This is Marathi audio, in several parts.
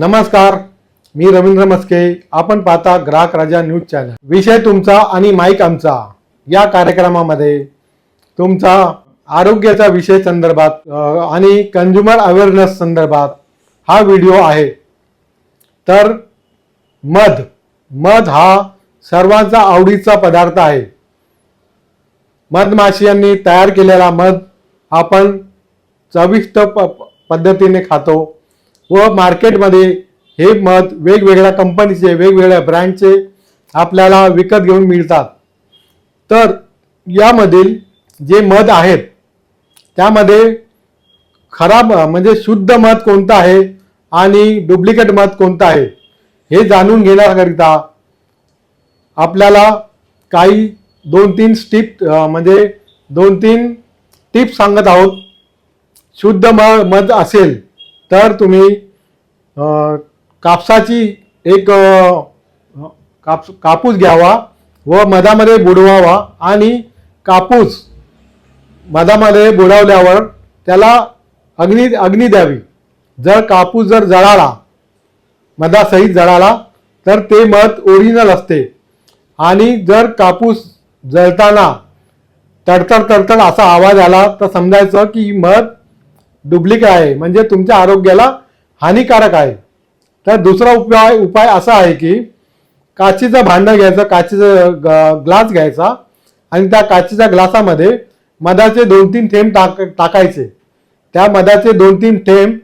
नमस्कार मी रवींद्र मस्के. आपण पाहता ग्राहक राजा न्यूज चॅनल. विषय तुमचा आणि माईक आमचा. या कार्यक्रमामध्ये तुमचा आरोग्याचा विषय संदर्भात आणि कंझ्युमर अवेअरनेस संदर्भात हा व्हिडिओ आहे. तर मध. मध हा सर्वांचा आवडीचा पदार्थ आहे. मधमाशियांनी तयार केलेला मध आपण चविष्ट प- पद्धतीने खातो. व मार्केटमध्ये हे मध वेगवेगळ्या कंपनीचे वेगवेगळ्या ब्रँडचे आपल्याला विकत घेऊन मिळतात. तर यामधील जे मध आहेत त्यामध्ये खराब म्हणजे शुद्ध मध कोणतं आहे आणि डुप्लिकेट मध कोणतं आहे हे जाणून घेण्याकरिता आपल्याला काही दोन तीन स्टिप म्हणजे दोन तीन टिप्स सांगत आहोत. शुद्ध म मध असेल तर तुम्ही कापसाची एक कापस काप कापूस घ्यावा व मधामध्ये बुडवावा आणि कापूस मधामध्ये बुडवल्यावर त्याला अग्नी अग्नी द्यावी. जर कापूस जर जळाला मधासहित जळाला तर ते मध ओरिजिनल असते. आणि जर कापूस जळताना तडतड तडतड असा आवाज आला तर समजायचं की मध डुप्लिकेट आहे. म्हणजे तुमच्या आरोग्याला हानिकारक आहे. तर दुसरा उपाय उपाय असा आहे की काचीचं भांडं घ्यायचं काचीचं ग- ग्लास घ्यायचा आणि त्या काचीच्या ग्लासामध्ये मधाचे दोन तीन थेंब टाक टाकायचे. त्या मधाचे दोन तीन थेंब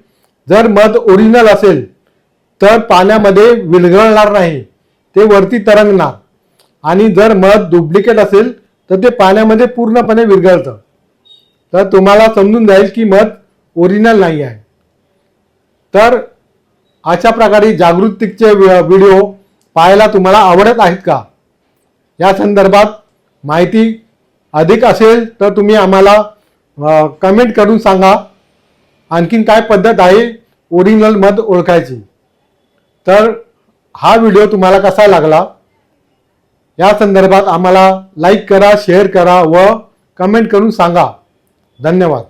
जर मध ओरिजिनल असेल तर पाण्यामध्ये विरघळणार नाही. ते वरती तरंगणार. आणि जर मध डुप्लिकेट असेल तर ते पाण्यामध्ये पूर्णपणे विरघळतं. तर तुम्हाला समजून जाईल की मध ओरिजिनल नाही आहे. तर अशा प्रकारे जागृतीचे व्हिडिओ पाहायला तुम्हाला आवडत आहेत का? या संदर्भात माहिती अधिक असेल तर तुम्ही आम्हाला कमेंट करून सांगा. आणखीन काय पद्धत आहे ओरिजिनल मध ओळखायची? तर हा व्हिडिओ तुम्हाला कसा लागला? या संदर्भात आम्हाला लाईक करा शेअर करा व कमेंट करून सांगा. धन्यवाद.